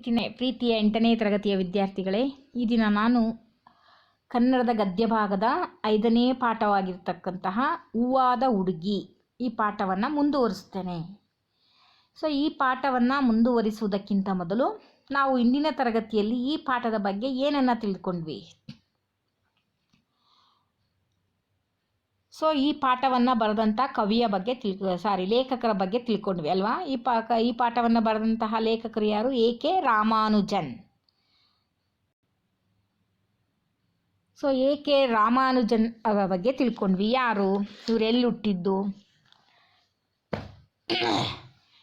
ಪ್ರೀತಿನೇ ಪ್ರೀತಿಯ ಎಂಟನೇ ತರಗತಿಯ ವಿದ್ಯಾರ್ಥಿಗಳೇ, ಈ ದಿನ ನಾನು ಕನ್ನಡದ ಗದ್ಯ ಭಾಗದ ಐದನೇ ಪಾಠವಾಗಿರ್ತಕ್ಕಂತಹ ಹೂವಾದ ಹುಡುಗಿ ಈ ಪಾಠವನ್ನು ಮುಂದುವರಿಸ್ತೇನೆ. ಸೊ, ಈ ಪಾಠವನ್ನು ಮುಂದುವರಿಸುವುದಕ್ಕಿಂತ ಮೊದಲು ನಾವು ಇಂದಿನ ತರಗತಿಯಲ್ಲಿ ಈ ಪಾಠದ ಬಗ್ಗೆ ಏನನ್ನು ತಿಳ್ಕೊಂಡ್ವಿ? ಸೊ ಈ ಪಾಠವನ್ನು ಬರೆದಂಥ ಕವಿಯ ಬಗ್ಗೆ ತಿಳ್ ಸಾರಿ ಲೇಖಕರ ಬಗ್ಗೆ ತಿಳ್ಕೊಂಡ್ವಿ ಅಲ್ವಾ? ಈ ಪಾಕ ಈ ಪಾಠವನ್ನು ಬರೆದಂತಹ ಲೇಖಕರು ಯಾರು? A K Ramanujan. So A K Ramanujan ಅವರ ಬಗ್ಗೆ ತಿಳ್ಕೊಂಡ್ವಿ. ಯಾರು? ಇವ್ರು ಎಲ್ಲಿ ಹುಟ್ಟಿದ್ದು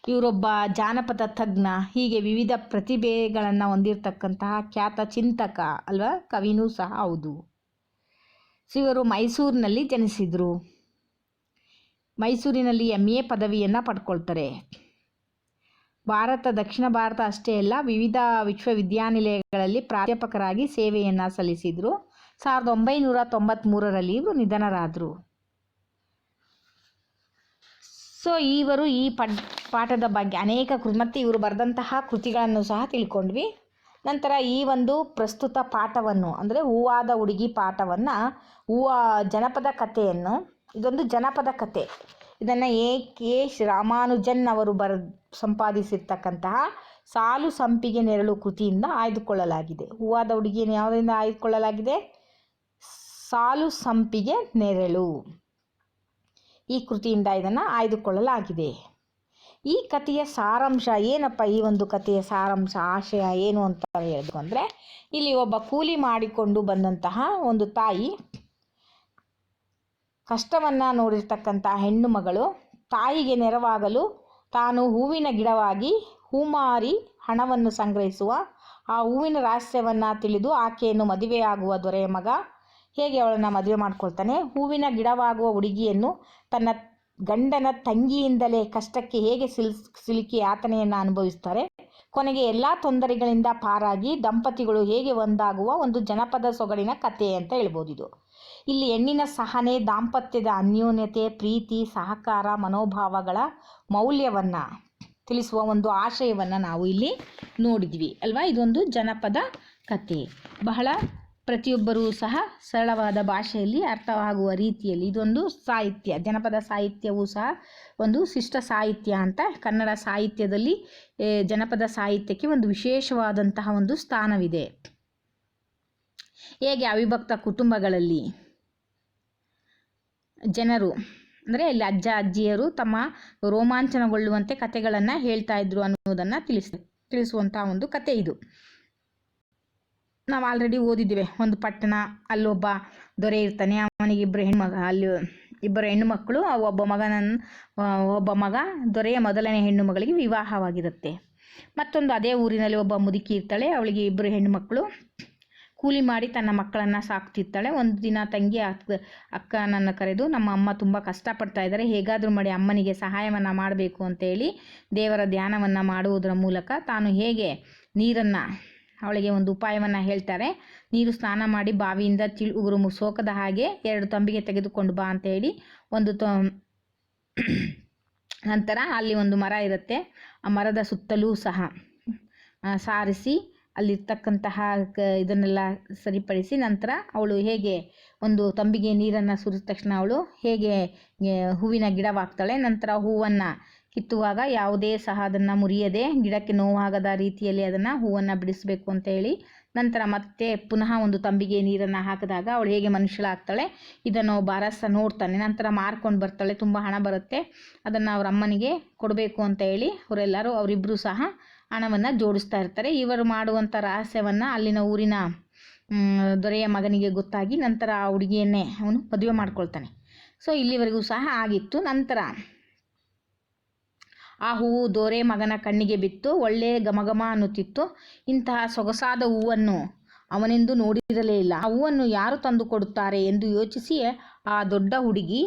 ಇವರೊಬ್ಬ ಜಾನಪದ ತಜ್ಞ, ಹೀಗೆ ವಿವಿಧ ಪ್ರತಿಭೆಗಳನ್ನು ಹೊಂದಿರತಕ್ಕಂತಹ ಖ್ಯಾತ ಚಿಂತಕ ಅಲ್ವಾ? ಕವಿನೂ ಸಹ ಹೌದು. ಸೊ ಇವರು ಮೈಸೂರಿನಲ್ಲಿ ಜನಿಸಿದರು. ಮೈಸೂರಿನಲ್ಲಿ ಎಂ ಎ ಪದವಿಯನ್ನು ಪಡ್ಕೊಳ್ತಾರೆ. ಭಾರತ, ದಕ್ಷಿಣ ಭಾರತ ಅಷ್ಟೇ ಅಲ್ಲ, ವಿವಿಧ ವಿಶ್ವವಿದ್ಯಾನಿಲಯಗಳಲ್ಲಿ ಪ್ರಾಧ್ಯಾಪಕರಾಗಿ ಸೇವೆಯನ್ನು ಸಲ್ಲಿಸಿದರು. ಸಾವಿರದ ಒಂಬೈನೂರ ತೊಂಬತ್ತ್ಮೂರರಲ್ಲಿ ಇವರು ನಿಧನರಾದರು. ಸೊ ಇವರು ಈ ಪಾಠದ ಬಗ್ಗೆ ಅನೇಕ ಮತ್ತು ಇವರು ಬರೆದಂತಹ ಕೃತಿಗಳನ್ನು ಸಹ ತಿಳ್ಕೊಂಡ್ವಿ. ನಂತರ ಈ ಒಂದು ಪ್ರಸ್ತುತ ಪಾಠವನ್ನು, ಅಂದರೆ ಹೂವಾದ ಹುಡುಗಿ ಪಾಠವನ್ನು, ಹೂವ ಜನಪದ ಕಥೆಯನ್ನು, ಇದೊಂದು ಜನಪದ ಕಥೆ. ಇದನ್ನು ಎ ಕೆ ರಾಮಾನುಜನ್ ಅವರು ಬರ, ಸಂಪಾದಿಸಿರ್ತಕ್ಕಂತಹ ಸಾಲು ಸಂಪಿಗೆ ನೆರಳು ಕೃತಿಯಿಂದ ಆಯ್ದುಕೊಳ್ಳಲಾಗಿದೆ. ಹೂವಾದ ಹುಡುಗಿಯನ್ನು ಯಾವುದರಿಂದ ಆಯ್ದುಕೊಳ್ಳಲಾಗಿದೆ? ಸಾಲು ಸಂಪಿಗೆ ನೆರಳು. ಈ ಕೃತಿಯಿಂದ ಇದನ್ನು ಆಯ್ದುಕೊಳ್ಳಲಾಗಿದೆ. ಈ ಕಥೆಯ ಸಾರಾಂಶ ಏನಪ್ಪ? ಈ ಒಂದು ಕಥೆಯ ಸಾರಾಂಶ, ಆಶಯ ಏನು ಅಂತ ಹೇಳಿದ್ರು ಅಂದರೆ, ಇಲ್ಲಿ ಒಬ್ಬ ಕೂಲಿ ಮಾಡಿಕೊಂಡು ಬಂದಂತಹ ಒಂದು ತಾಯಿ, ಕಷ್ಟವನ್ನು ನೋಡಿರ್ತಕ್ಕಂಥ ಹೆಣ್ಣು ಮಗಳು, ತಾಯಿಗೆ ನೆರವಾಗಲು ತಾನು ಹೂವಿನ ಗಿಡವಾಗಿ ಹೂಮಾರಿ ಹಣವನ್ನು ಸಂಗ್ರಹಿಸುವ, ಆ ಹೂವಿನ ರಹಸ್ಯವನ್ನು ತಿಳಿದು ಆಕೆಯನ್ನು ಮದುವೆಯಾಗುವ ದೊರೆಯ ಮಗ ಹೇಗೆ ಅವಳನ್ನು ಮದುವೆ ಮಾಡ್ಕೊಳ್ತಾನೆ? ಹೂವಿನ ಗಿಡವಾಗುವ ಹುಡುಗಿಯನ್ನು ತನ್ನ ಗಂಡನ ತಂಗಿಯಿಂದಲೇ ಕಷ್ಟಕ್ಕೆ ಹೇಗೆ ಸಿಲ್, ಸಿಲುಕಿ ಯಾತನೆಯನ್ನು ಅನುಭವಿಸ್ತಾರೆ? ಕೊನೆಗೆ ಎಲ್ಲ ತೊಂದರೆಗಳಿಂದ ಪಾರಾಗಿ ದಂಪತಿಗಳು ಹೇಗೆ ಒಂದಾಗುವ ಒಂದು ಜನಪದ ಸೊಗಡಿನ ಕಥೆ ಅಂತ ಹೇಳ್ಬೋದು ಇದು ಇಲ್ಲಿ ಹೆಣ್ಣಿನ ಸಹನೆ, ದಾಂಪತ್ಯದ ಅನ್ಯೋನ್ಯತೆ, ಪ್ರೀತಿ, ಸಹಕಾರ, ಮನೋಭಾವಗಳ ಮೌಲ್ಯವನ್ನು ತಿಳಿಸುವ ಒಂದು ಆಶಯವನ್ನು ನಾವು ಇಲ್ಲಿ ನೋಡಿದ್ವಿ ಅಲ್ವಾ? ಇದೊಂದು ಜನಪದ ಕತೆ ಬಹಳ ಪ್ರತಿಯೊಬ್ಬರೂ ಸಹ ಸರಳವಾದ ಭಾಷೆಯಲ್ಲಿ ಅರ್ಥವಾಗುವ ರೀತಿಯಲ್ಲಿ ಇದೊಂದು ಸಾಹಿತ್ಯ. ಜನಪದ ಸಾಹಿತ್ಯವೂ ಸಹ ಒಂದು ಶಿಷ್ಟ ಸಾಹಿತ್ಯ ಅಂತ ಕನ್ನಡ ಸಾಹಿತ್ಯದಲ್ಲಿ ಜನಪದ ಸಾಹಿತ್ಯಕ್ಕೆ ಒಂದು ವಿಶೇಷವಾದಂತಹ ಒಂದು ಸ್ಥಾನವಿದೆ. ಹೇಗೆ ಅವಿಭಕ್ತ ಕುಟುಂಬಗಳಲ್ಲಿ ಜನರು, ಅಂದರೆ ಇಲ್ಲಿ ಅಜ್ಜ, ಅಜ್ಜಿಯರು ತಮ್ಮ ರೋಮಾಂಚನಗೊಳ್ಳುವಂತೆ ಕಥೆಗಳನ್ನು ಹೇಳ್ತಾ ಇದ್ರು ಅನ್ನೋದನ್ನು ತಿಳಿಸ್, ತಿಳಿಸುವಂತಹ ಒಂದು ಕತೆ ಇದು. ನಾವು ಆಲ್ರೆಡಿ ಓದಿದ್ದೇವೆ. ಒಂದು ಪಟ್ಟಣ, ಅಲ್ಲೊಬ್ಬ ದೊರೆ ಇರ್ತಾನೆ, ಅವನಿಗೆ ಇಬ್ಬರು ಹೆಣ್ಮಗ, ಅಲ್ಲಿ ಇಬ್ಬರು ಹೆಣ್ಣು ಮಕ್ಕಳು ಆ ಒಬ್ಬ ಮಗನನ್ನು ಒಬ್ಬ ಮಗ ದೊರೆಯ ಮೊದಲನೇ ಹೆಣ್ಣು ಮಗಳಿಗೆ ವಿವಾಹವಾಗಿರುತ್ತೆ. ಮತ್ತೊಂದು ಅದೇ ಊರಿನಲ್ಲಿ ಒಬ್ಬ ಮುದುಕಿ ಇರ್ತಾಳೆ, ಅವಳಿಗೆ ಇಬ್ಬರು ಹೆಣ್ಣು ಮಕ್ಕಳು ಕೂಲಿ ಮಾಡಿ ತನ್ನ ಮಕ್ಕಳನ್ನು ಸಾಕ್ತಿರ್ತಾಳೆ. ಒಂದು ದಿನ ತಂಗಿ ಅಕ್ಕ ಅಕ್ಕನನ್ನು ಕರೆದು, ನಮ್ಮ ಅಮ್ಮ ತುಂಬ ಕಷ್ಟಪಡ್ತಾ ಇದ್ದಾರೆ ಹೇಗಾದರೂ ಮಾಡಿ ಅಮ್ಮನಿಗೆ ಸಹಾಯವನ್ನು ಮಾಡಬೇಕು ಅಂತೇಳಿ ದೇವರ ಧ್ಯಾನವನ್ನು ಮಾಡುವುದರ ಮೂಲಕ ತಾನು ಹೇಗೆ ನೀರನ್ನು ಅವಳಿಗೆ ಒಂದು ಉಪಾಯವನ್ನು ಹೇಳ್ತಾರೆ. ನೀರು ಸ್ನಾನ ಮಾಡಿ ಬಾವಿಯಿಂದ ತಿಳಿ ಉಗುರು ಮುಸೋಕದ ಹಾಗೆ ಎರಡು ತಂಬಿಗೆ ತೆಗೆದುಕೊಂಡು ಬಾ ಅಂತ ಹೇಳಿ ಒಂದು ತೊ, ನಂತರ ಅಲ್ಲಿ ಒಂದು ಮರ ಇರುತ್ತೆ. ಆ ಮರದ ಸುತ್ತಲೂ ಸಹ ಸಾರಿಸಿ ಅಲ್ಲಿರ್ತಕ್ಕಂತಹ ಕ, ಇದನ್ನೆಲ್ಲ ಸರಿಪಡಿಸಿ ನಂತರ ಅವಳು ಹೇಗೆ ಒಂದು ತಂಬಿಗೆ ನೀರನ್ನು ಸುರಿದ ತಕ್ಷಣ ಅವಳು ಹೇಗೆ ಹೂವಿನ ಗಿಡವಾಗ್ತಾಳೆ. ನಂತರ ಹೂವನ್ನು ಕಿತ್ತುವಾಗ ಯಾವುದೇ ಸಹ ಅದನ್ನು ಮುರಿಯದೆ ಗಿಡಕ್ಕೆ ನೋವಾಗದ ರೀತಿಯಲ್ಲಿ ಅದನ್ನು ಹೂವನ್ನು ಬಿಡಿಸಬೇಕು ಅಂತ ಹೇಳಿ ನಂತರ ಮತ್ತೆ ಪುನಃ ಒಂದು ತಂಬಿಗೆ ನೀರನ್ನು ಹಾಕಿದಾಗ ಅವಳು ಹೇಗೆ ಮನುಷ್ಯಳಾಗ್ತಾಳೆ, ಇದನ್ನು ಬಾರಸ ನೋಡ್ತಾನೆ. ನಂತರ ಮಾರ್ಕೊಂಡು ಬರ್ತಾಳೆ, ತುಂಬ ಹಣ ಬರುತ್ತೆ, ಅದನ್ನು ಅವ್ರ ಅಮ್ಮನಿಗೆ ಕೊಡಬೇಕು ಅಂತ ಹೇಳಿ ಅವರೆಲ್ಲರೂ ಅವರಿಬ್ಬರು ಸಹ ಹಣವನ್ನು ಜೋಡಿಸ್ತಾ ಇರ್ತಾರೆ. ಇವರು ಮಾಡುವಂಥ ರಹಸ್ಯವನ್ನು ಅಲ್ಲಿನ ಊರಿನ ದೊರೆಯ ಮಗನಿಗೆ ಗೊತ್ತಾಗಿ ನಂತರ ಆ ಹುಡುಗಿಯನ್ನೇ ಅವನು ಮದುವೆ ಮಾಡ್ಕೊಳ್ತಾನೆ. ಸೊ ಇಲ್ಲಿವರೆಗೂ ಸಹ ಆಗಿತ್ತು. ನಂತರ ಆ ಹೂವು ದೊರೆ ಮಗನ ಕಣ್ಣಿಗೆ ಬಿತ್ತು ಒಳ್ಳೆಯ ಗಮಗಮ ಅನ್ನುತ್ತಿತ್ತು. ಇಂತಹ ಸೊಗಸಾದ ಹೂವನ್ನು ಅವನೆಂದು ನೋಡಿರಲೇ ಇಲ್ಲ. ಆ ಹೂವನ್ನು ಯಾರು ತಂದು ಕೊಡುತ್ತಾರೆ ಎಂದು ಯೋಚಿಸಿ ಆ ದೊಡ್ಡ ಹುಡುಗಿ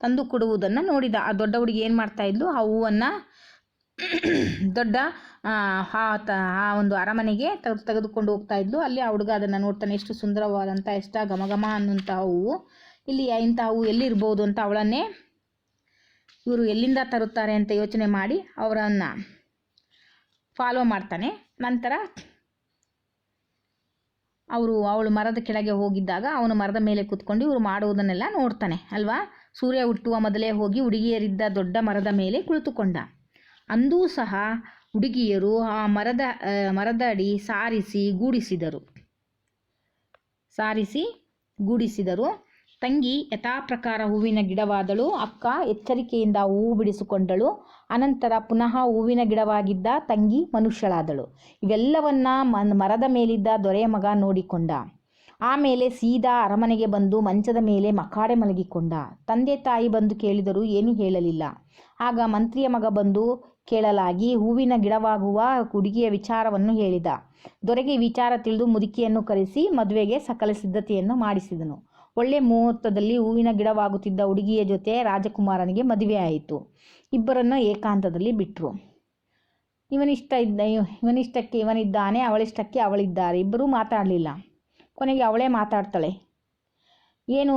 ತಂದು ಕೊಡುವುದನ್ನು ನೋಡಿದ. ಆ ದೊಡ್ಡ ಹುಡುಗಿ ಏನು ಮಾಡ್ತಾ ಇದ್ಲು? ಆ ಹೂವನ್ನು ದೊಡ್ಡ ಆ, ಒಂದು ಅರಮನೆಗೆ ತೆಗೆದು ತೆಗೆದುಕೊಂಡು ಹೋಗ್ತಾ ಇದ್ಲು. ಅಲ್ಲಿ ಆ ಹುಡುಗ ಅದನ್ನು ನೋಡ್ತಾನೆ ಎಷ್ಟು ಸುಂದರವಾದಂಥ ಎಷ್ಟ ಗಮಗಮ ಅನ್ನುವಂಥ ಹೂವು. ಇಲ್ಲಿ ಇಂಥ ಹೂವು ಎಲ್ಲಿರ್ಬೋದು? ಅಂತ ಅವಳನ್ನೇ ಇವರು ಎಲ್ಲಿಂದ ತರುತ್ತಾರೆ ಅಂತ ಯೋಚನೆ ಮಾಡಿ ಅವರನ್ನು ಫಾಲೋ ಮಾಡ್ತಾನೆ. ನಂತರ ಅವರು ಅವಳು ಮರದ ಕೆಳಗೆ ಹೋಗಿದ್ದಾಗ ಅವನು ಮರದ ಮೇಲೆ ಕೂತ್ಕೊಂಡು ಇವರು ಮಾಡುವುದನ್ನೆಲ್ಲ ನೋಡ್ತಾನೆ, ಅಲ್ವಾ? ಸೂರ್ಯ ಹುಟ್ಟುವ ಮೊದಲೇ ಹೋಗಿ ಹುಡುಗಿಯರಿದ್ದ ದೊಡ್ಡ ಮರದ ಮೇಲೆ ಕುಳಿತುಕೊಂಡ. ಅಂದೂ ಸಹ ಹುಡುಗಿಯರು ಆ ಮರದ ಮರದ ಅಡಿ ಸಾರಿಸಿ ಗೂಡಿಸಿದರು. ಸಾರಿಸಿ ಗೂಡಿಸಿದರು. ತಂಗಿ ಯಥಾಪ್ರಕಾರ ಹೂವಿನ ಗಿಡವಾದಳು. ಅಕ್ಕ ಎಚ್ಚರಿಕೆಯಿಂದ ಹೂವು ಬಿಡಿಸಿಕೊಂಡಳು. ಅನಂತರ ಪುನಃ ಹೂವಿನ ಗಿಡವಾಗಿದ್ದ ತಂಗಿ ಮನುಷ್ಯಳಾದಳು. ಇವೆಲ್ಲವನ್ನ ಮನ್, ಮರದ ಮೇಲಿದ್ದ ದೊರೆಯ ಮಗ ನೋಡಿಕೊಂಡ. ಆಮೇಲೆ ಸೀದಾ ಅರಮನೆಗೆ ಬಂದು ಮಂಚದ ಮೇಲೆ ಮಕಾಡೆ ಮಲಗಿಕೊಂಡ. ತಂದೆ ತಾಯಿ ಬಂದು ಕೇಳಿದರೂ ಏನೂ ಹೇಳಲಿಲ್ಲ. ಆಗ ಮಂತ್ರಿಯ ಮಗ ಬಂದು ಕೇಳಲಾಗಿ ಹೂವಿನ ಗಿಡವಾಗುವ ಹುಡುಗಿಯ ವಿಚಾರವನ್ನು ಹೇಳಿದ. ದೊರೆಗೆ ವಿಚಾರ ತಿಳಿದು ಮುದುಕಿಯನ್ನು ಕರೆಸಿ ಮದುವೆಗೆ ಸಕಲ ಸಿದ್ಧತೆಯನ್ನು ಮಾಡಿಸಿದನು. ಒಳ್ಳೆ ಮುಹೂರ್ತದಲ್ಲಿ ಹೂವಿನ ಗಿಡವಾಗುತ್ತಿದ್ದ ಹುಡುಗಿಯ ಜೊತೆ ರಾಜಕುಮಾರನಿಗೆ ಮದುವೆ ಆಯಿತು. ಇಬ್ಬರನ್ನು ಏಕಾಂತದಲ್ಲಿ ಬಿಟ್ಟರು ಇವನಿಷ್ಟ ಇದ್ದ, ಇವನಿಷ್ಟಕ್ಕೆ ಇವನಿದ್ದಾನೆ, ಅವಳಿಷ್ಟಕ್ಕೆ ಅವಳಿದ್ದಾರೆ. ಇಬ್ಬರೂ ಮಾತಾಡಲಿಲ್ಲ. ಕೊನೆಗೆ ಅವಳೇ ಮಾತಾಡ್ತಾಳೆ. ಏನು,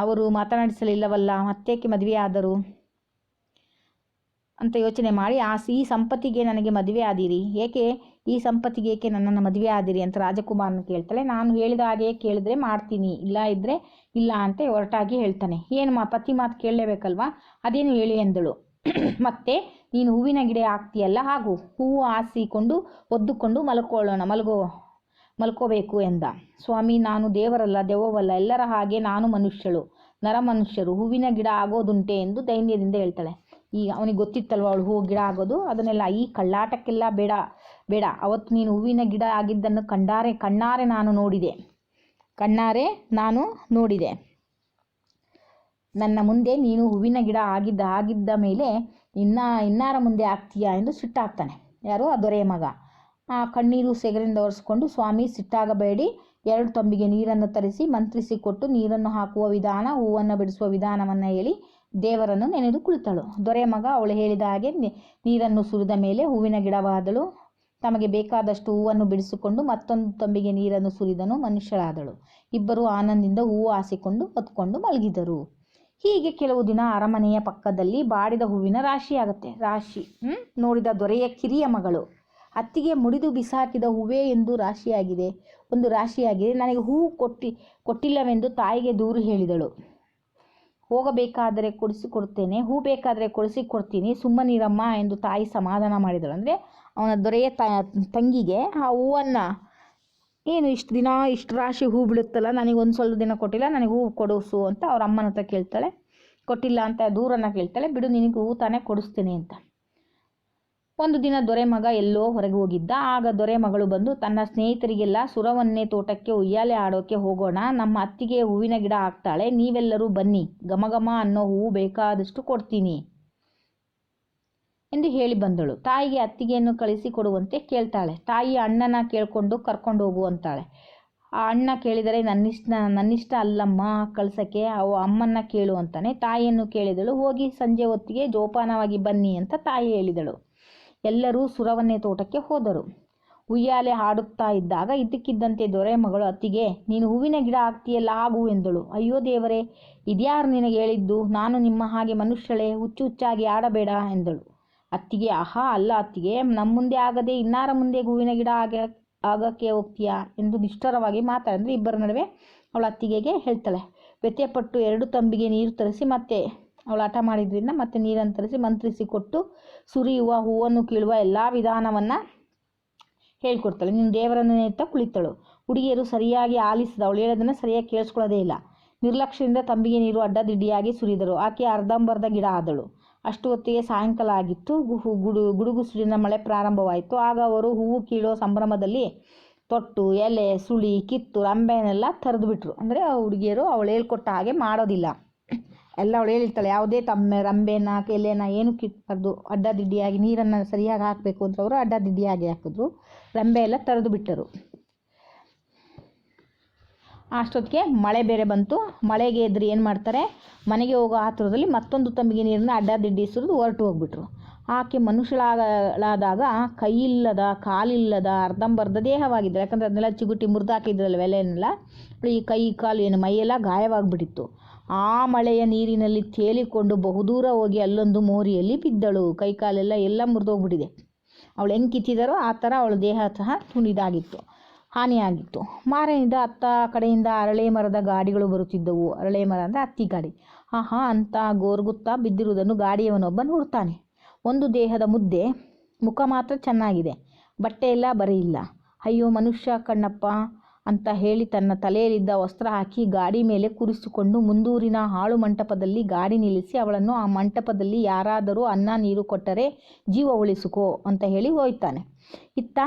ಅವರು ಮಾತನಾಡಿಸಲಿಲ್ಲವಲ್ಲ? ಮತ್ತೇಕೆ ಮದುವೆ ಆದರು ಅಂತ ಯೋಚನೆ ಮಾಡಿ ಆ ಸಿಹಿ ಸಂಪತ್ತಿಗೆ ನನಗೆ ಮದುವೆ ಆದಿರಿ. ಏಕೆ ಈ ಸಂಪತ್ತಿಗೆ ಏಕೆ ನನ್ನನ್ನು ಮದುವೆ ಆದಿರಿ ಅಂತ ರಾಜಕುಮಾರನ ಕೇಳ್ತಾಳೆ. ನಾನು ಹೇಳಿದ ಹಾಗೆ ಕೇಳಿದ್ರೆ ಮಾಡ್ತೀನಿ, ಇಲ್ಲ ಇದ್ದರೆ ಇಲ್ಲ ಅಂತ ಹೊರಟಾಗಿ ಹೇಳ್ತಾನೆ. ಏನು ಮಾ, ಪತಿ ಮಾತು ಕೇಳಲೇಬೇಕಲ್ವಾ? ಅದೇನು ಹೇಳಿ ಎಂದಳು. ಮತ್ತೆ, ನೀನು ಹೂವಿನ ಗಿಡ ಹಾಕ್ತೀಯಲ್ಲ, ಹಾಗೂ ಹೂವು ಹಾಸಿಕೊಂಡು ಒದ್ದುಕೊಂಡು ಮಲ್ಕೊಳ್ಳೋಣ, ಮಲಗೋ, ಮಲ್ಕೋಬೇಕು ಎಂದ. ಸ್ವಾಮಿ, ನಾನು ದೇವರಲ್ಲ, ದೆವ್ವವಲ್ಲ, ಎಲ್ಲರ ಹಾಗೆ ನಾನು ಮನುಷ್ಯಳು, ನರ ಮನುಷ್ಯರು, ಹೂವಿನ ಗಿಡ ಆಗೋದುಂಟೆ ಎಂದು ದೈನ್ಯದಿಂದ ಹೇಳ್ತಾಳೆ. ಈಗ ಅವನಿಗೆ ಗೊತ್ತಿತ್ತಲ್ವ ಅವಳು ಹೂವು ಗಿಡ ಆಗೋದು? ಅದನ್ನೆಲ್ಲ ಈ ಕಳ್ಳಾಟಕ್ಕೆಲ್ಲ ಬೇಡ. ಬೇಡ, ಅವತ್ತು ನೀನು ಹೂವಿನ ಗಿಡ ಆಗಿದ್ದನ್ನು ಕಂಡಾರೆ, ಕಣ್ಣಾರೆ ನಾನು ನೋಡಿದೆ. ಕಣ್ಣಾರೆ ನಾನು ನೋಡಿದೆ. ನನ್ನ ಮುಂದೆ ನೀನು ಹೂವಿನ ಗಿಡ ಆಗಿದ್ದ ಆಗಿದ್ದ ಮೇಲೆ ಇನ್ನ, ಇನ್ನಾರ ಮುಂದೆ ಆಗ್ತೀಯಾ ಎಂದು ಸಿಟ್ಟಾಗ್ತಾನೆ. ಯಾರು ಆ ದೊರೆಯ ಮಗ. ಆ ಕಣ್ಣೀರು ಸೆಗರಿಂದ ಒರೆಸ್ಕೊಂಡು, ಸ್ವಾಮಿ, ಸಿಟ್ಟಾಗಬೇಡಿ. ಎರಡು ತಂಬಿಗೆ ನೀರನ್ನು ತರಿಸಿ, ಮಂತ್ರಿಸಿ ಕೊಟ್ಟು, ನೀರನ್ನು ಹಾಕುವ ವಿಧಾನ, ಹೂವನ್ನು ಬಿಡಿಸುವ ವಿಧಾನವನ್ನು ಹೇಳಿ, ದೇವರನ್ನು ನೆನೆದು ಕುಳಿತಳು. ದೊರೆಯ ಮಗ ಅವಳು ಹೇಳಿದ ಹಾಗೆ ನೀರನ್ನು ಸುರಿದ ಮೇಲೆ ಹೂವಿನ ಗಿಡವಾದಳು. ತಮಗೆ ಬೇಕಾದಷ್ಟು ಹೂವನ್ನು ಬಿಡಿಸಿಕೊಂಡು ಮತ್ತೊಂದು ತಂಬಿಗೆ ನೀರನ್ನು ಸುರಿದನು, ಮನುಷ್ಯಳಾದಳು. ಇಬ್ಬರು ಆನಂದದಿಂದ ಹೂವು ಹಾಸಿಕೊಂಡು ಹೊತ್ಕೊಂಡು ಮಲಗಿದರು. ಹೀಗೆ ಕೆಲವು ದಿನ ಅರಮನೆಯ ಪಕ್ಕದಲ್ಲಿ ಬಾಡಿದ ಹೂವಿನ ರಾಶಿಯಾಗತ್ತೆ. ರಾಶಿ ಹ್ಞೂ ನೋಡಿದ ದೊರೆಯ ಕಿರಿಯ ಮಗಳು. ಅತ್ತಿಗೆ ಮುಡಿದು ಬಿಸಾಕಿದ ಹೂವೇ ಎಂದು ರಾಶಿಯಾಗಿದೆ. ಒಂದು ರಾಶಿಯಾಗಿದೆ, ನನಗೆ ಹೂವು ಕೊಟ್ಟಿ, ಕೊಟ್ಟಿಲ್ಲವೆಂದು ತಾಯಿಗೆ ದೂರು ಹೇಳಿದಳು. ಹೋಗಬೇಕಾದರೆ ಕೊಡಿಸಿಕೊಡ್ತೇನೆ ಹೂ ಬೇಕಾದರೆ ಕೊಡಿಸಿಕೊಡ್ತೀನಿ ಸುಮ್ಮನಿರಮ್ಮ ಎಂದು ತಾಯಿ ಸಮಾಧಾನ ಮಾಡಿದಳು. ಅಂದರೆ ಅವನ ದೊರೆಯ ತ, ತಂಗಿಗೆ ಆ ಹೂವನ್ನು, ಏನು ಇಷ್ಟು ದಿನ ಇಷ್ಟು ರಾಶಿ ಹೂ ಬಿಡುತ್ತಲ್ಲ ನನಗೆ ಒಂದು ಸ್ವಲ್ಪ ದಿನ ಕೊಟ್ಟಿಲ್ಲ, ನನಗೆ ಹೂ ಕೊಡಿಸು ಅಂತ ಅವ್ರ ಅಮ್ಮನ ಹತ್ರ ಕೇಳ್ತಾಳೆ. ಕೊಟ್ಟಿಲ್ಲ ಅಂತ ದೂರನ್ನು ಕೇಳ್ತಾಳೆ, ಬಿಡು, ನಿನಗೆ ಹೂ ತಾನೇ ಕೊಡಿಸ್ತೀನಿ ಅಂತ. ಒಂದು ದಿನ ದೊರೆ ಮಗ ಎಲ್ಲೋ ಹೊರಗೆ ಹೋಗಿದ್ದ. ಆಗ ದೊರೆ ಮಗಳು ಬಂದು, ತನ್ನ ಸ್ನೇಹಿತರಿಗೆಲ್ಲ ಸುರವನ್ನೇ ತೋಟಕ್ಕೆ ಉಯ್ಯಾಲೆ ಆಡೋಕೆ ಹೋಗೋಣ, ನಮ್ಮ ಅತ್ತಿಗೆ ಹೂವಿನ ಗಿಡ ಹಾಕ್ತಾಳೆ, ನೀವೆಲ್ಲರೂ ಬನ್ನಿ ಘಮಘಮ ಅನ್ನೋ ಹೂವು ಬೇಕಾದಷ್ಟು ಕೊಡ್ತೀನಿ ಎಂದು ಹೇಳಿ ಬಂದಳು. ತಾಯಿಗೆ ಅತ್ತಿಗೆಯನ್ನು ಕಳಿಸಿ ಕೊಡುವಂತೆ ಕೇಳ್ತಾಳೆ. ತಾಯಿ ಅಣ್ಣನ ಕೇಳಿಕೊಂಡು ಕರ್ಕೊಂಡು ಹೋಗು ಅಂತಾಳೆ. ಆ ಅಣ್ಣ ಕೇಳಿದರೆ ನನ್ನಿಷ್ಟ ನನ್ನಿಷ್ಟ ಅಲ್ಲಮ್ಮ, ಕಳ್ಸಕ್ಕೆ. ಅವು ಅಮ್ಮನ್ನ ಕೇಳು ಅಂತಾನೆ. ತಾಯಿಯನ್ನು ಕೇಳಿದಳು. ಹೋಗಿ ಸಂಜೆ ಹೊತ್ತಿಗೆ ಜೋಪಾನವಾಗಿ ಬನ್ನಿ ಅಂತ ತಾಯಿ ಹೇಳಿದಳು. ಎಲ್ಲರೂ ಸುರವನ್ನೇ ತೋಟಕ್ಕೆ ಹೋದರು. ಉಯ್ಯಾಲೆ ಹಾಡುತ್ತಾ ಇದ್ದಾಗ, ಇದ್ದಕ್ಕಿದ್ದಂತೆ ದೊರೆ ಮಗಳು, ಅತ್ತಿಗೆ, ನೀನು ಹೂವಿನ ಗಿಡ ಹಾಕ್ತೀಯಲ್ಲ, ಆಗು ಎಂದಳು. ಅಯ್ಯೋ ದೇವರೇ, ಇದ್ಯಾರು ನಿನಗೆ ಹೇಳಿದ್ದು? ನಾನು ನಿಮ್ಮ ಹಾಗೆ ಮನುಷ್ಯಳೇ, ಹುಚ್ಚು ಹುಚ್ಚಾಗಿ ಆಡಬೇಡ ಎಂದಳು. ಅತ್ತಿಗೆ, ಆಹಾ, ಅಲ್ಲ ಅತ್ತಿಗೆ ನಮ್ಮ ಮುಂದೆ ಆಗದೆ ಇನ್ನಾರ ಮುಂದೆ ಹೂವಿನ ಗಿಡ ಆಗ, ಆಗಕ್ಕೆ ಹೋಗ್ತೀಯಾ? ಎಂದು ನಿಷ್ಠುರವಾಗಿ ಮಾತಾಡಿದ್ರೆ ಇಬ್ಬರ ನಡುವೆ ಅವಳ ಅತ್ತಿಗೆಗೆ ಹೇಳ್ತಾಳೆ ವ್ಯತ್ಯಪಟ್ಟು ಎರಡು ತಂಬಿಗೆ ನೀರು ತರಿಸಿ ಮತ್ತೆ ಅವಳು ಹಠ ಮಾಡಿದ್ರಿಂದ ಮತ್ತೆ ನೀರನ್ನು ತರಿಸಿ ಮಂತ್ರಿಸಿ ಕೊಟ್ಟು ಸುರಿಯುವ ಹೂವನ್ನು ಕೀಳುವ ಎಲ್ಲ ವಿಧಾನವನ್ನು ಹೇಳ್ಕೊಡ್ತಾಳೆ. ನೀನು ದೇವರನ್ನು ನೆತ್ತ ಕುಳಿತಳು. ಹುಡುಗಿಯರು ಸರಿಯಾಗಿ ಆಲಿಸಿದ, ಅವಳು ಹೇಳೋದನ್ನು ಸರಿಯಾಗಿ ಕೇಳಿಸ್ಕೊಳ್ಳೋದೇ ಇಲ್ಲ. ನಿರ್ಲಕ್ಷ್ಯದಿಂದ ತಂಬಿಗೆ ನೀರು ಅಡ್ಡದಿಡ್ಡಿಯಾಗಿ ಸುರಿದರು. ಆಕೆ ಅರ್ಧಂಬರ್ಧ ಗಿಡ ಆದಳು. ಅಷ್ಟು ಹೊತ್ತಿಗೆ ಸಾಯಂಕಾಲ ಆಗಿತ್ತು. ಗುಡು ಗುಡುಗು ಸಿಡಿನ ಮಳೆ ಪ್ರಾರಂಭವಾಯಿತು. ಆಗ ಅವರು ಹೂವು ಕೀಳೋ ಸಂಭ್ರಮದಲ್ಲಿ ತೊಟ್ಟು, ಎಲೆ, ಸುಳಿ, ಕಿತ್ತು, ರಂಬೆನೆಲ್ಲ ತರೆದು ಬಿಟ್ರು ಅಂದರೆ ಹುಡುಗಿಯರು ಅವಳು ಹೇಳ್ಕೊಟ್ಟ ಹಾಗೆ ಮಾಡೋದಿಲ್ಲ. ಎಲ್ಲ ಅವಳು ಹೇಳಿರ್ತಾಳೆ, ಯಾವುದೇ ತಮ್ಮ, ರಂಬೆನ, ಎಲೆನ ಏನು ಕಿತ್ತಬಾರ್ದು. ಅಡ್ಡದಿಡ್ಡಿಯಾಗಿ ನೀರನ್ನು ಸರಿಯಾಗಿ ಹಾಕಬೇಕು ಅಂತ ಅವರು ಅಡ್ಡದಿಡ್ಡಿಯಾಗಿ ಹಾಕಿದ್ರು. ರಂಬೆ ಎಲ್ಲ ತರೆದು ಬಿಟ್ಟರು ಅಷ್ಟೊತ್ತಿಗೆ ಮಳೆ ಬೇರೆ ಬಂತು. ಮಳೆಗೆ ಎದ್ರಿ ಏನು ಮಾಡ್ತಾರೆ? ಮನೆಗೆ ಹೋಗೋ ಆತುರದಲ್ಲಿ ಮತ್ತೊಂದು ತಂಬಿಗೆ ನೀರನ್ನ ಅಡ್ಡದಿಡ್ಡಿ ಸುರಿದು ಹೊರಟು ಹೋಗ್ಬಿಟ್ರು. ಆಕೆ ಮನುಷ್ಯಳಾಗಳಾದಾಗ ಕೈ ಇಲ್ಲದ ಕಾಲಿಲ್ಲದ, ಅರ್ಧಂಬರ್ಧ ದೇಹವಾಗಿದ್ದರು ಯಾಕಂದರೆ ಅದನ್ನೆಲ್ಲ ಚಿಗುಟಿ ಮುರಿದಾಕಿದ್ರಲ್ಲ ಎಲೆಯನ್ನೆಲ್ಲ ಈ ಕೈ, ಕಾಲು, ಏನು ಮೈಯೆಲ್ಲ ಗಾಯವಾಗಿಬಿಟ್ಟಿತ್ತು. ಆ ಮಳೆಯ ನೀರಿನಲ್ಲಿ ತೇಲಿಕೊಂಡು ಬಹುದೂರ ಹೋಗಿ ಅಲ್ಲೊಂದು ಮೋರಿಯಲ್ಲಿ ಬಿದ್ದಳು. ಕೈ, ಕಾಲೆಲ್ಲ ಎಲ್ಲ ಮುರಿದೋಗ್ಬಿಟ್ಟಿದೆ ಅವಳು ಹೆಂಗೆ ಕಿತ್ತಿದಾರೋ ಆ ಥರ ಅವಳ ದೇಹ ಸಹ ತುಣಿದಾಗಿತ್ತು ಹಾನಿಯಾಗಿತ್ತು. ಮಾರನೆಯಿಂದ ಅತ್ತ ಕಡೆಯಿಂದ ಅರಳೆ ಮರದ ಗಾಡಿಗಳು ಬರುತ್ತಿದ್ದವು. ಅರಳೆ ಮರ ಅಂದರೆ ಅತ್ತಿ ಗಾಡಿ. ಆಹಾ, ಅಂತ ಗೋರ್ಗುತ್ತಾ ಬಿದ್ದಿರುವುದನ್ನು ಗಾಡಿಯವನೊಬ್ಬ ನೋಡ್ತಾನೆ ಒಂದು ದೇಹದ ಮುದ್ದೆ, ಮುಖ ಮಾತ್ರ ಚೆನ್ನಾಗಿದೆ. ಬಟ್ಟೆ ಎಲ್ಲ ಬರೀ ಇಲ್ಲ. ಅಯ್ಯೋ, ಮನುಷ್ಯ ಕಣ್ಣಪ್ಪ ಅಂತ ಹೇಳಿ ತನ್ನ ತಲೆಯಲ್ಲಿದ್ದ ವಸ್ತ್ರ ಹಾಕಿ ಗಾಡಿ ಮೇಲೆ ಕೂರಿಸಿಕೊಂಡು ಮುಂದೂರಿನ ಹಾಳು ಮಂಟಪದಲ್ಲಿ ಗಾಡಿ ನಿಲ್ಲಿಸಿ ಅವಳನ್ನು ಆ ಮಂಟಪದಲ್ಲಿ ಯಾರಾದರೂ ಅನ್ನ ನೀರು ಕೊಟ್ಟರೆ ಜೀವ ಉಳಿಸಿಕೋ ಅಂತ ಹೇಳಿ ಹೋಯ್ತಾನೆ. ಇತ್ತ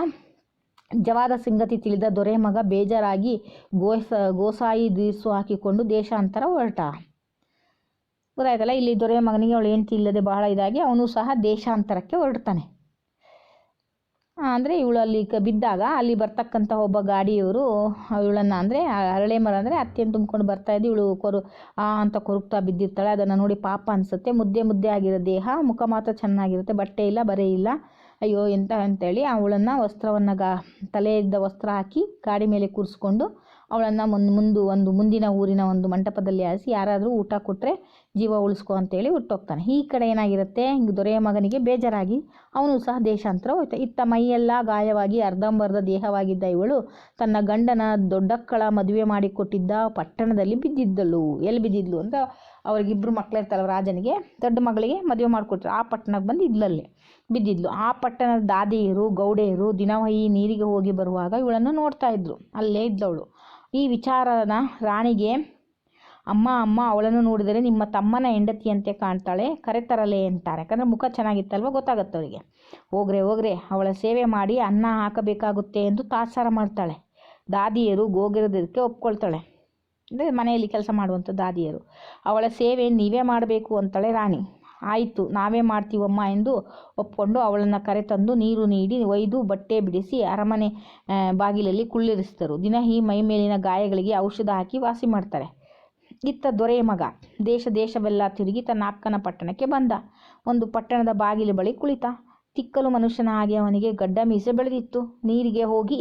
ಜವಾದ ಸಂಗತಿ ತಿಳಿದ ದೊರೆ ಮಗ ಬೇಜಾರಾಗಿ ಗೋಸ, ಗೋಸಾಯಿ ದೀಸು ಹಾಕಿಕೊಂಡು ದೇಶಾಂತರ ಹೊರಟ. ಗೊತ್ತಾಯ್ತಲ್ಲ, ಇಲ್ಲಿ ದೊರೆ ಮಗನಿಗೆ ಅವಳು ಹೆಂಡತಿ ಇಲ್ಲದೆ ಬಹಳ ಇದಾಗಿ ಅವನು ಸಹ ದೇಶಾಂತರಕ್ಕೆ ಹೊರಡ್ತಾನೆ. ಅಂದರೆ ಇವಳು ಅಲ್ಲಿ ಬಿದ್ದಾಗ ಅಲ್ಲಿ ಬರ್ತಕ್ಕಂಥ ಒಬ್ಬ ಗಾಡಿಯವರು ಇವಳನ್ನು ಅಂದರೆ ಹರಳೆ ಮರ ಅಂದರೆ ಅತ್ತೆಯನ್ನು ತುಂಬಿಕೊಂಡು ಬರ್ತಾ ಇದ್ದು ಇವಳು ಕೊರು, ಆ, ಅಂತ ಕೊರುಕ್ತಾ ಬಿದ್ದಿರ್ತಾಳೆ. ಅದನ್ನು ನೋಡಿ ಪಾಪ ಅನಿಸುತ್ತೆ. ಮುದ್ದೆ ಮುದ್ದೆ ಆಗಿರೋ ದೇಹ, ಮುಖ ಮಾತ್ರ ಚೆನ್ನಾಗಿರುತ್ತೆ. ಬಟ್ಟೆ ಇಲ್ಲ, ಬರೇ ಇಲ್ಲ. ಅಯ್ಯೋ, ಎಂತ ಅಂತೇಳಿ ಅವಳನ್ನು ವಸ್ತ್ರವನ್ನು ಗಾ ತಲೆಯಿದ್ದ ವಸ್ತ್ರ ಹಾಕಿ ಗಾಡಿ ಮೇಲೆ ಕೂರಿಸ್ಕೊಂಡು ಅವಳನ್ನು ಮುಂದೆ, ಮುಂದು ಒಂದು ಮುಂದಿನ ಊರಿನ ಒಂದು ಮಂಟಪದಲ್ಲಿ ಹಾರಿಸಿ ಯಾರಾದರೂ ಊಟ ಕೊಟ್ಟರೆ ಜೀವ ಉಳಿಸ್ಕೊ ಅಂತೇಳಿ ಹುಟ್ಟೋಗ್ತಾನೆ. ಈ ಕಡೆ ಏನಾಗಿರುತ್ತೆ ದೊರೆಯ ಮಗನಿಗೆ ಬೇಜಾರಾಗಿ ಅವನು ಸಹ ದೇಶಾಂತರ ಹೋಯ್ತಾ. ಇತ್ತ ಮೈಯೆಲ್ಲ ಗಾಯವಾಗಿ ಅರ್ಧಂಬರ್ಧ ದೇಹವಾಗಿದ್ದ ಇವಳು ತನ್ನ ಗಂಡನ ದೊಡ್ಡಕ್ಕಳ ಮದುವೆ ಮಾಡಿಕೊಟ್ಟಿದ್ದ ಪಟ್ಟಣದಲ್ಲಿ ಬಿದ್ದಿದ್ದಳು. ಎಲ್ಲಿ ಬಿದ್ದಿದ್ಲು ಅಂತ ಅವ್ರಿಗಿಬ್ಬರು ಮಕ್ಕಳಿರ್ತಾರಲ್ಲ ರಾಜನಿಗೆ, ದೊಡ್ಡ ಮಗಳಿಗೆ ಮದುವೆ ಮಾಡಿಕೊಟ್ರು. ಆ ಪಟ್ಟಣಕ್ಕೆ ಬಂದು ಇದ್ಲಲ್ಲಿ. ಬಿದ್ದಿದ್ಲು. ಆ ಪಟ್ಟಣದ ದಾದಿಯರು, ಗೌಡೆಯರು ದಿನವಹಿ ನೀರಿಗೆ ಹೋಗಿ ಬರುವಾಗ ಇವಳನ್ನು ನೋಡ್ತಾ ಇದ್ರು. ಅಲ್ಲೇ ಇದ್ದವಳು. ಈ ವಿಚಾರನ ರಾಣಿಗೆ, ಅಮ್ಮ ಅಮ್ಮ, ಅವಳನ್ನು ನೋಡಿದರೆ ನಿಮ್ಮ ತಮ್ಮನ ಹೆಂಡತಿಯಂತೆ ಕಾಣ್ತಾಳೆ, ಕರೆತರಲೆ ಅಂತಾರೆ. ಯಾಕಂದರೆ ಮುಖ ಚೆನ್ನಾಗಿತ್ತಲ್ವ ಗೊತ್ತಾಗುತ್ತೆ ಅವರಿಗೆ ಹೋಗ್ರೆ ಹೋಗ್ರೆ, ಅವಳ ಸೇವೆ ಮಾಡಿ ಅನ್ನ ಹಾಕಬೇಕಾಗುತ್ತೆ ಎಂದು ತಾತ್ಸಾರ ಮಾಡ್ತಾಳೆ. ದಾದಿಯರು ಗೋಗಿರೋದಕ್ಕೆ ಒಪ್ಕೊಳ್ತಾಳೆ. ಅಂದರೆ ಮನೆಯಲ್ಲಿ ಕೆಲಸ ಮಾಡುವಂಥ ದಾದಿಯರು. ಅವಳ ಸೇವೆ ನೀವೇ ಮಾಡಬೇಕು ಅಂತಾಳೆ ರಾಣಿ. ಆಯಿತು, ನಾವೇ ಮಾಡ್ತೀವಮ್ಮ ಎಂದು ಒಪ್ಕೊಂಡು ಅವಳನ್ನು ಕರೆತಂದು ನೀರು ನೀಡಿ ಒಯ್ದು ಬಟ್ಟೆ ಬಿಡಿಸಿ ಅರಮನೆ ಬಾಗಿಲಲ್ಲಿ ಕುಳ್ಳಿರಿಸಿದರು. ದಿನ ಈ ಮೈ ಮೇಲಿನ ಗಾಯಗಳಿಗೆ ಔಷಧ ಹಾಕಿ ವಾಸಿ ಮಾಡ್ತಾರೆ. ಇತ್ತ ದೊರೆಯ ಮಗ, ದೇಶ ದೇಶವೆಲ್ಲ ತಿರುಗಿ ತನ್ನ ಅಕ್ಕನ ಪಟ್ಟಣಕ್ಕೆ ಬಂದ. ಒಂದು ಪಟ್ಟಣದ ಬಾಗಿಲು ಬಳಿ ಕುಳಿತ. ತಿಕ್ಕಲು ಮನುಷ್ಯನ ಹಾಗೆ ಅವನಿಗೆ ಗಡ್ಡ ಮೀಸೆ ಬೆಳೆದಿತ್ತು. ನೀರಿಗೆ ಹೋಗಿ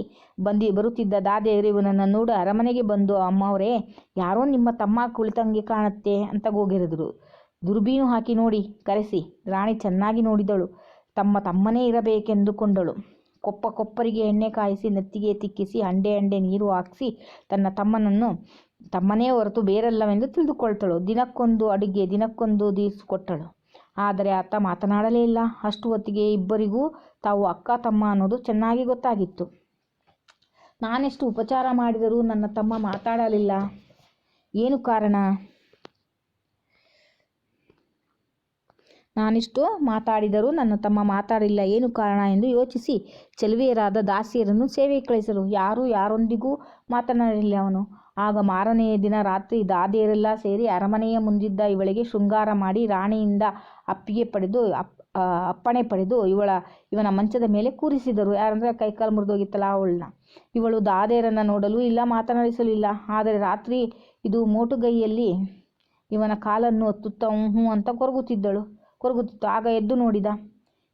ಬಂದಿ ಬರುತ್ತಿದ್ದ ದಾದಿಯರು ಇವನನ್ನು ನೋಡು ಅರಮನೆಗೆ ಬಂದು, ಅಮ್ಮವರೇ, ಯಾರೋ ನಿಮ್ಮ ತಮ್ಮ ಕುಳಿತಂಗೆ ಕಾಣುತ್ತೆ ಅಂತ ಹೋಗಿರಿದ್ರು ದುರ್ಬೀನು ಹಾಕಿ ನೋಡಿ, ಕರೆಸಿ. ರಾಣಿ ಚೆನ್ನಾಗಿ ನೋಡಿದಳು. ತಮ್ಮ ತಮ್ಮನೇ ಇರಬೇಕೆಂದುಕೊಂಡಳು. ಕೊಪ್ಪ ಕೊಪ್ಪರಿಗೆ ಎಣ್ಣೆ ಕಾಯಿಸಿ, ನೆತ್ತಿಗೆ ತಿಕ್ಕಿಸಿ ಹಂಡೆ ಹಂಡೆ ನೀರು ಹಾಕಿಸಿ, ತನ್ನ ತಮ್ಮನನ್ನು ತಮ್ಮನೇ ಹೊರತು ಬೇರೆಲ್ಲವೆಂದು ತಿಳಿದುಕೊಳ್ತಳು. ದಿನಕ್ಕೊಂದು ಅಡುಗೆ, ದಿನಕ್ಕೊಂದು ದೀಸು ಕೊಟ್ಟಳು. ಆದರೆ ಆತ ಮಾತನಾಡಲೇ ಇಲ್ಲ. ಅಷ್ಟು ಹೊತ್ತಿಗೆ ಇಬ್ಬರಿಗೂ ತಾವು ಅಕ್ಕ, ತಮ್ಮ ಅನ್ನೋದು ಚೆನ್ನಾಗಿ ಗೊತ್ತಾಗಿತ್ತು. ನಾನೆಷ್ಟು ಉಪಚಾರ ಮಾಡಿದರೂ ನನ್ನ ತಮ್ಮ ಮಾತಾಡಲಿಲ್ಲ. ಏನು ಕಾರಣ? ನಾನಿಷ್ಟು ಮಾತಾಡಿದರೂ ನನ್ನ ತಮ್ಮ ಮಾತಾಡಿಲ್ಲ. ಏನು ಕಾರಣ ಎಂದು ಯೋಚಿಸಿ ಚೆಲುವೆಯರಾದ ದಾಸಿಯರನ್ನು ಸೇವೆ ಕಳಿಸಲು. ಯಾರೂ ಯಾರೊಂದಿಗೂ ಮಾತನಾಡಲಿಲ್ಲ ಅವನು. ಆಗ ಮಾರನೆಯ ದಿನ ರಾತ್ರಿ ದಾದಿಯರೆಲ್ಲ ಸೇರಿ ಅರಮನೆಯ ಮುಂದಿದ್ದ ಇವಳಿಗೆ ಶೃಂಗಾರ ಮಾಡಿ ರಾಣಿಯಿಂದ ಅಪ್ಪಿಗೆ ಪಡೆದು, ಅಪ್ ಅಪ್ಪಣೆ ಪಡೆದು ಇವಳ, ಇವನ ಮಂಚದ ಮೇಲೆ ಕೂರಿಸಿದರು. ಯಾರಂದರೆ ಕೈಕಾಲು ಮುರಿದೋಗಿತ್ತಲ್ಲ ಅವಳನ್ನ. ಇವಳು ದಾದಿಯರನ್ನು ನೋಡಲು ಇಲ್ಲ, ಮಾತನಾಡಿಸಲಿಲ್ಲ. ಆದರೆ ರಾತ್ರಿ ಇದು ಮೋಟುಗೈಯಲ್ಲಿ ಇವನ ಕಾಲನ್ನು ಹತ್ತುತ್ತ ಹ್ಞೂ ಅಂತ ಕೊರಗುತ್ತಿದ್ದಳು. ಕೊರಗುತ್ತಿತ್ತು. ಆಗ ಎದ್ದು ನೋಡಿದ,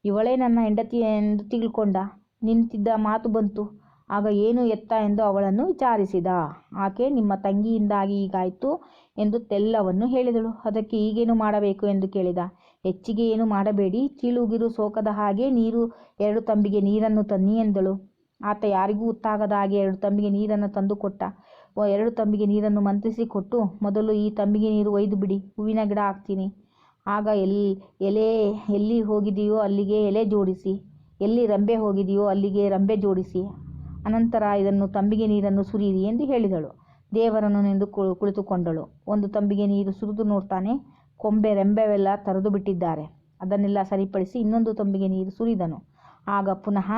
ಇವಳೇ ನನ್ನ ಹೆಂಡತಿ ಎಂದು ತಿಳ್ಕೊಂಡ. ನಿಂತಿದ್ದ ಮಾತು ಬಂತು. ಆಗ ಏನು ಎತ್ತ ಎಂದು ಅವಳನ್ನು ವಿಚಾರಿಸಿದ. ಆಕೆ, ನಿಮ್ಮ ತಂಗಿಯಿಂದಾಗಿ ಹೀಗಾಯಿತು ಎಂದು ತೆಲ್ಲವನ್ನು ಹೇಳಿದಳು. ಅದಕ್ಕೆ ಈಗೇನು ಮಾಡಬೇಕು ಎಂದು ಕೇಳಿದ. ಹೆಚ್ಚಿಗೆ ಏನು ಮಾಡಬೇಡಿ. ಚೀಳುಗಿರು ಸೋಕದ ಹಾಗೆ ನೀರು, ಎರಡು ತಂಬಿಗೆ ನೀರನ್ನು ತನ್ನಿ ಎಂದಳು. ಆತ ಯಾರಿಗೂ ಗೊತ್ತಾಗದ ಹಾಗೆ ಎರಡು ತಂಬಿಗೆ ನೀರನ್ನು ತಂದು ಕೊಟ್ಟ. ಎರಡು ತಂಬಿಗೆ ನೀರನ್ನು ಮಂತ್ರಿಸಿ ಕೊಟ್ಟು, ಮೊದಲು ಈ ತಂಬಿಗೆ ನೀರು ಒಯ್ದು ಬಿಡಿ. ಹೂವಿನ ಗಿಡ ಹಾಕ್ತೀನಿ. ಆಗ ಎಲ್ಲಿ ಎಲೆ ಎಲ್ಲಿ ಹೋಗಿದೆಯೋ ಅಲ್ಲಿಗೆ ಎಲೆ ಜೋಡಿಸಿ, ಎಲ್ಲಿ ರಂಬೆ ಹೋಗಿದೆಯೋ ಅಲ್ಲಿಗೆ ರಂಬೆ ಜೋಡಿಸಿ, ಅನಂತರ ಇದನ್ನು ತಂಬಿಗೆ ನೀರನ್ನು ಸುರಿಯಿರಿ ಎಂದು ಹೇಳಿದಳು. ದೇವರನ್ನು ನೆಂದು ಕುಳಿತುಕೊಂಡಳು. ಒಂದು ತಂಬಿಗೆ ನೀರು ಸುರಿದು ನೋಡ್ತಾನೆ, ಕೊಂಬೆ ರೆಂಬೆವೆಲ್ಲ ತರೆದು ಬಿಟ್ಟಿದ್ದಾರೆ. ಅದನ್ನೆಲ್ಲ ಸರಿಪಡಿಸಿ ಇನ್ನೊಂದು ತಂಬಿಗೆ ನೀರು ಸುರಿದನು. ಆಗ ಪುನಃ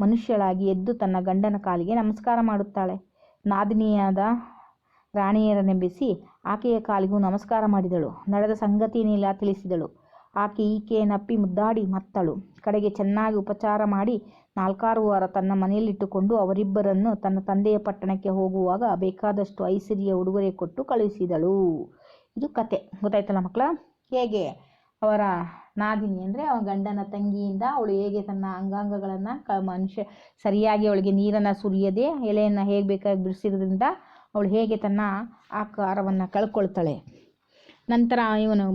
ಮನುಷ್ಯಳಾಗಿ ಎದ್ದು ತನ್ನ ಗಂಡನ ಕಾಲಿಗೆ ನಮಸ್ಕಾರ ಮಾಡುತ್ತಾಳೆ. ನಾದಿನಿಯಾದ ರಾಣಿಯರನ್ನೆಬ್ಬಿಸಿ ಆಕೆಯ ಕಾಲಿಗೂ ನಮಸ್ಕಾರ ಮಾಡಿದಳು. ನಡೆದ ಸಂಗತಿಯನ್ನೆಲ್ಲ ತಿಳಿಸಿದಳು. ಆಕೆ ಈಕೆಯನ್ನಪ್ಪಿ ಮುದ್ದಾಡಿ ಮತ್ತಳು. ಕಡೆಗೆ ಚೆನ್ನಾಗಿ ಉಪಚಾರ ಮಾಡಿ ನಾಲ್ಕಾರು ವಾರ ತನ್ನ ಮನೆಯಲ್ಲಿಟ್ಟುಕೊಂಡು ಅವರಿಬ್ಬರನ್ನು ತನ್ನ ತಂದೆಯ ಪಟ್ಟಣಕ್ಕೆ ಹೋಗುವಾಗ ಬೇಕಾದಷ್ಟು ಐಸಿರಿಯ ಉಡುಗೊರೆ ಕೊಟ್ಟು ಕಳುಹಿಸಿದಳು. ಇದು ಕತೆ. ಗೊತ್ತಾಯ್ತಲ್ಲ ಮಕ್ಕಳ? ಹೇಗೆ? ಅವರ ನಾದಿನಿ ಅಂದರೆ ಅವನ ಗಂಡನ ತಂಗಿಯಿಂದ ಅವಳು ಹೇಗೆ ತನ್ನ ಅಂಗಾಂಗಗಳನ್ನು ಮನುಷ್ಯ ಸರಿಯಾಗಿ ಅವಳಿಗೆ ನೀರನ್ನು ಸುರಿಯದೆ ಎಲೆಯನ್ನು ಹೇಗೆ ಬೇಕಾಗಿ ಬಿಡಿಸಿರೋದ್ರಿಂದ ಅವಳು ಹೇಗೆ ತನ್ನ ಆಕಾರವನ್ನು ಕಳ್ಕೊಳ್ತಾಳೆ. ನಂತರ ಇವನು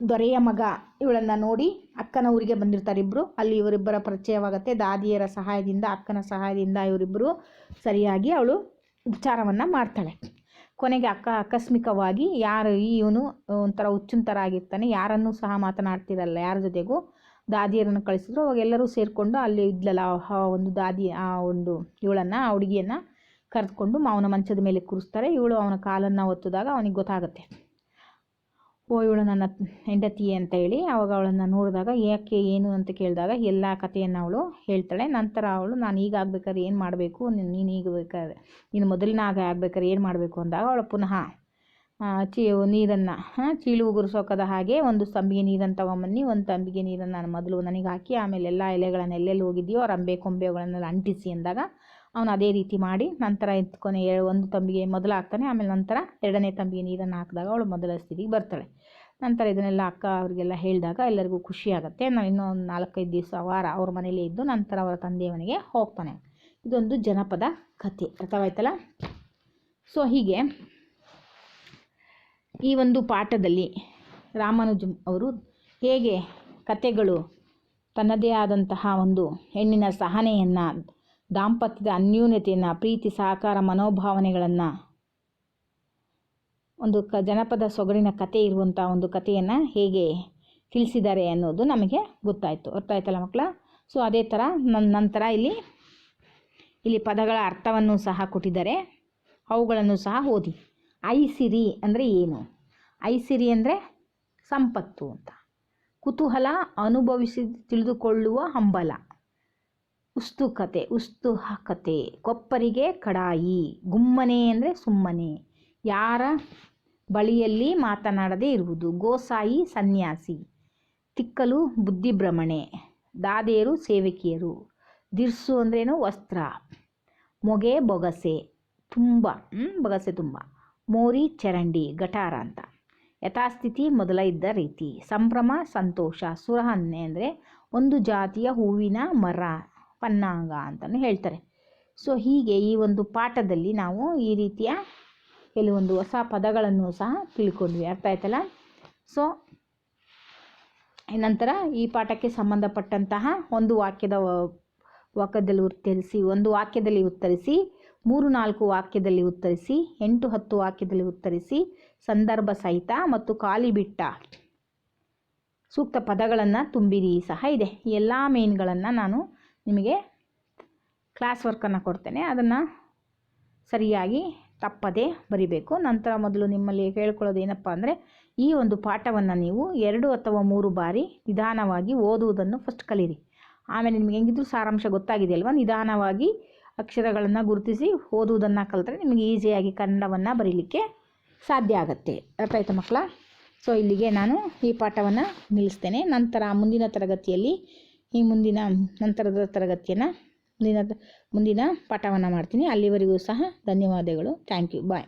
ದೊರೆಯ ಮಗ, ಇವಳನ್ನು ನೋಡಿ ಅಕ್ಕನ ಊರಿಗೆ ಬಂದಿರ್ತಾರೆ ಇಬ್ಬರು ಅಲ್ಲಿ ಇವರಿಬ್ಬರ ಪರಿಚಯವಾಗುತ್ತೆ. ದಾದಿಯರ ಸಹಾಯದಿಂದ, ಅಕ್ಕನ ಸಹಾಯದಿಂದ ಇವರಿಬ್ಬರು ಸರಿಯಾಗಿ ಅವಳು ಉಪಚಾರವನ್ನು ಮಾಡ್ತಾಳೆ. ಕೊನೆಗೆ ಅಕ್ಕ ಆಕಸ್ಮಿಕವಾಗಿ ಯಾರು ಇವನು ಒಂಥರ ಹುಚ್ಚಿನ ಥರ ಆಗಿರ್ತಾನೆ ಯಾರನ್ನೂ ಸಹ ಮಾತನಾಡ್ತಿರಲ್ಲ, ಯಾರ ಜೊತೆಗೂ. ದಾದಿಯರನ್ನು ಕಳಿಸಿದ್ರು. ಅವಾಗ ಎಲ್ಲರೂ ಸೇರಿಕೊಂಡು ಅಲ್ಲಿ ಇದ್ಲಲ್ಲ ಆ ಒಂದು ದಾದಿ, ಆ ಒಂದು ಇವಳನ್ನು, ಆ ಹುಡುಗಿಯನ್ನು ಕರೆದುಕೊಂಡು ಅವನ ಮಂಚದ ಮೇಲೆ ಕೂರಿಸ್ತಾರೆ. ಇವಳು ಅವನ ಕಾಲನ್ನು ಒತ್ತಿದಾಗ ಅವನಿಗೆ ಗೊತ್ತಾಗುತ್ತೆ. ಓ, ಇವಳು ನನ್ನ ಹೆಂಡತಿ ಅಂತ ಹೇಳಿ ಅವಾಗ ಅವಳನ್ನು ನೋಡಿದಾಗ ಯಾಕೆ, ಏನು ಅಂತ ಕೇಳಿದಾಗ ಎಲ್ಲ ಕಥೆಯನ್ನು ಅವಳು ಹೇಳ್ತಾಳೆ. ನಂತರ ಅವಳು, ನಾನು ಈಗ ಆಗ್ಬೇಕಾದ್ರೆ ಏನು ಮಾಡಬೇಕು? ನೀನು ಈಗ ಬೇಕಾದ್ರೆ, ನೀನು ಮೊದಲಿನ ಆಗ ಆಗ್ಬೇಕಾದ್ರೆ ಏನು ಮಾಡಬೇಕು? ಅಂದಾಗ ಅವಳು ಪುನಃ ಚಿ, ನೀರನ್ನು ಚೀಳು ಉಗುರಿಸೋಕದ ಹಾಗೆ ಒಂದು ತಂಬಿಗೆ ನೀರನ್ನು ತಗೊಂಬನ್ನಿ, ಒಂದು ತಂಬಿಗೆ ನೀರನ್ನು ನಾನು ಮೊದಲು ನನಗೆ ಹಾಕಿ, ಆಮೇಲೆ ಎಲ್ಲ ಎಲೆಗಳನ್ನು ಎಲ್ಲೆಲ್ಲಿ ಹೋಗಿದೆಯೋ ರಂಬೆ ಕೊಂಬೆಗಳನ್ನೆಲ್ಲ ಅಂಟಿಸಿ ಅಂದಾಗ ಅವನು ಅದೇ ರೀತಿ ಮಾಡಿ ನಂತರ ಎತ್ಕೊನೆ ಒಂದು ತಂಬಿಗೆ ಮೊದಲು ಹಾಕ್ತಾನೆ, ಆಮೇಲೆ ನಂತರ ಎರಡನೇ ತಂಬಿಗೆ ನೀರನ್ನು ಹಾಕಿದಾಗ ಅವಳು ಮೊದಲ ಸ್ಥಿತಿಗೆ ಬರ್ತಾಳೆ. ನಂತರ ಇದನ್ನೆಲ್ಲ ಅಕ್ಕ ಅವರಿಗೆಲ್ಲ ಹೇಳಿದಾಗ ಎಲ್ಲರಿಗೂ ಖುಷಿ ಆಗುತ್ತೆ. ನಾವು ಇನ್ನೂ ಒಂದು ನಾಲ್ಕೈದು ದಿವಸ, ವಾರ ಅವ್ರ ಮನೇಲೇ ಇದ್ದು ನಂತರ ಅವರ ತಂದೆಯವನಿಗೆ ಹೋಗ್ತಾನೆ. ಇದೊಂದು ಜನಪದ ಕಥೆ. ಅರ್ಥವಾಯ್ತಲ್ಲ? ಸೊ ಹೀಗೆ ಈ ಒಂದು ಪಾಠದಲ್ಲಿ ರಾಮಾನುಜಂ ಅವರು ಹೇಗೆ ಕತೆಗಳು ತನ್ನದೇ ಆದಂತಹ ಒಂದು ಹೆಣ್ಣಿನ ಸಹನೆಯನ್ನು ದಾಂಪತ್ಯದ ಅನ್ಯೂನ್ಯತೆಯನ್ನು ಪ್ರೀತಿ, ಸಹಕಾರ, ಮನೋಭಾವನೆಗಳನ್ನು ಒಂದು ಕ, ಜನಪದ ಸೊಗಡಿನ ಕತೆ ಇರುವಂಥ ಒಂದು ಕಥೆಯನ್ನು ಹೇಗೆ ತಿಳಿಸಿದ್ದಾರೆ ಅನ್ನೋದು ನಮಗೆ ಗೊತ್ತಾಯಿತು. ಅರ್ಥ ಆಯ್ತಲ್ಲ ಮಕ್ಕಳ? ಸೊ ಅದೇ ಥರ ನನ್ನ ನಂತರ ಇಲ್ಲಿ ಇಲ್ಲಿ ಪದಗಳ ಅರ್ಥವನ್ನು ಸಹ ಕೊಟ್ಟಿದ್ದಾರೆ. ಅವುಗಳನ್ನು ಸಹ ಓದಿ. ಐಸಿರಿ ಅಂದರೆ ಏನು? ಐಸಿರಿ ಅಂದರೆ ಸಂಪತ್ತು ಅಂತ. ಕುತೂಹಲ ಅನುಭವಿಸಿ ತಿಳಿದುಕೊಳ್ಳುವ ಹಂಬಲ. ಉಸ್ತುಕತೆ, ಉಸ್ತುಹಕತೆ, ಕೊಪ್ಪರಿಗೆ ಕಡಾಯಿ, ಗುಮ್ಮನೆ ಅಂದರೆ ಸುಮ್ಮನೆ. ಯಾರ ಬಳಿಯಲ್ಲಿ ಮಾತನಾಡದೇ ಇರುವುದು? ಗೋಸಾಯಿ ಸನ್ಯಾಸಿ, ತಿಕ್ಕಲು ಬುದ್ಧಿಭ್ರಮಣೆ ದಾದೆಯರು ಸೇವಕಿಯರು, ದಿರ್ಸು ಅಂದ್ರೇನು ವಸ್ತ್ರ, ಮೊಗೆ ಬೊಗಸೆ, ತುಂಬ ಬೊಗಸೆ ತುಂಬ, ಮೋರಿ ಚರಂಡಿ, ಗಟಾರ ಅಂತ. ಯಥಾಸ್ಥಿತಿ ಮೊದಲ ಇದ್ದ ರೀತಿ. ಸಂಭ್ರಮ, ಸಂತೋಷ, ಸುರಹನ್ನೆ ಅಂದರೆ ಒಂದು ಜಾತಿಯ ಹೂವಿನ ಮರ ಪನ್ನಾಂಗ ಅಂತಲೂ ಹೇಳ್ತಾರೆ. ಸೊ ಹೀಗೆ ಈ ಒಂದು ಪಾಠದಲ್ಲಿ ನಾವು ಈ ರೀತಿಯ ಕೆಲವೊಂದು ಹೊಸ ಪದಗಳನ್ನು ಸಹ ತಿಳ್ಕೊಂಡ್ವಿ. ಅರ್ಥ ಆಯ್ತಲ್ಲ? ಸೊ ನಂತರ ಈ ಪಾಠಕ್ಕೆ ಸಂಬಂಧಪಟ್ಟಂತಹ ಒಂದು ವಾಕ್ಯದ ವಾಕ್ಯದಲ್ಲಿ ಉತ್ತರಿಸಿ, ಒಂದು ವಾಕ್ಯದಲ್ಲಿ ಉತ್ತರಿಸಿ, ಮೂರು ನಾಲ್ಕು ವಾಕ್ಯದಲ್ಲಿ ಉತ್ತರಿಸಿ, ಎಂಟು ಹತ್ತು ವಾಕ್ಯದಲ್ಲಿ ಉತ್ತರಿಸಿ, ಸಂದರ್ಭ ಸಹಿತ ಮತ್ತು ಖಾಲಿ ಬಿಟ್ಟ ಸೂಕ್ತ ಪದಗಳನ್ನು ತುಂಬಿರಿ ಸಹ ಇದೆ. ಎಲ್ಲ ಮೇನ್ಗಳನ್ನು ನಾನು ನಿಮಗೆ ಕ್ಲಾಸ್ ವರ್ಕನ್ನು ಕೊಡ್ತೇನೆ. ಅದನ್ನು ಸರಿಯಾಗಿ ತಪ್ಪದೇ ಬರಿಬೇಕು. ನಂತರ ಮೊದಲು ನಿಮ್ಮಲ್ಲಿ ಹೇಳ್ಕೊಳ್ಳೋದು ಏನಪ್ಪ ಅಂದರೆ, ಈ ಒಂದು ಪಾಠವನ್ನು ನೀವು ಎರಡು ಅಥವಾ ಮೂರು ಬಾರಿ ನಿಧಾನವಾಗಿ ಓದುವುದನ್ನು ಫಸ್ಟ್ ಕಲೀರಿ. ಆಮೇಲೆ ನಿಮಗೆ ಹೆಂಗಿದ್ರು ಸಾರಾಂಶ ಗೊತ್ತಾಗಿದೆ ಅಲ್ವಾ? ನಿಧಾನವಾಗಿ ಅಕ್ಷರಗಳನ್ನು ಗುರುತಿಸಿ ಓದುವುದನ್ನು ಕಲಿತ್ರೆ ನಿಮಗೆ ಈಸಿಯಾಗಿ ಕನ್ನಡವನ್ನು ಬರೀಲಿಕ್ಕೆ ಸಾಧ್ಯ ಆಗುತ್ತೆ. ಅರ್ಥ ಆಯ್ತಾ ಮಕ್ಕಳ? ಸೊ ಇಲ್ಲಿಗೆ ನಾನು ಈ ಪಾಠವನ್ನು ನಿಲ್ಲಿಸ್ತೇನೆ. ನಂತರ ಮುಂದಿನ ತರಗತಿಯಲ್ಲಿ ಈ ಮುಂದಿನ ನಂತರದ ತರಗತಿಯನ್ನು ಮುಂದಿನ ಮುಂದಿನ ಪಾಠವನ್ನು ಮಾಡ್ತೀನಿ. ಅಲ್ಲಿವರೆಗೂ ಸಹ ಧನ್ಯವಾದಗಳು. Thank you bye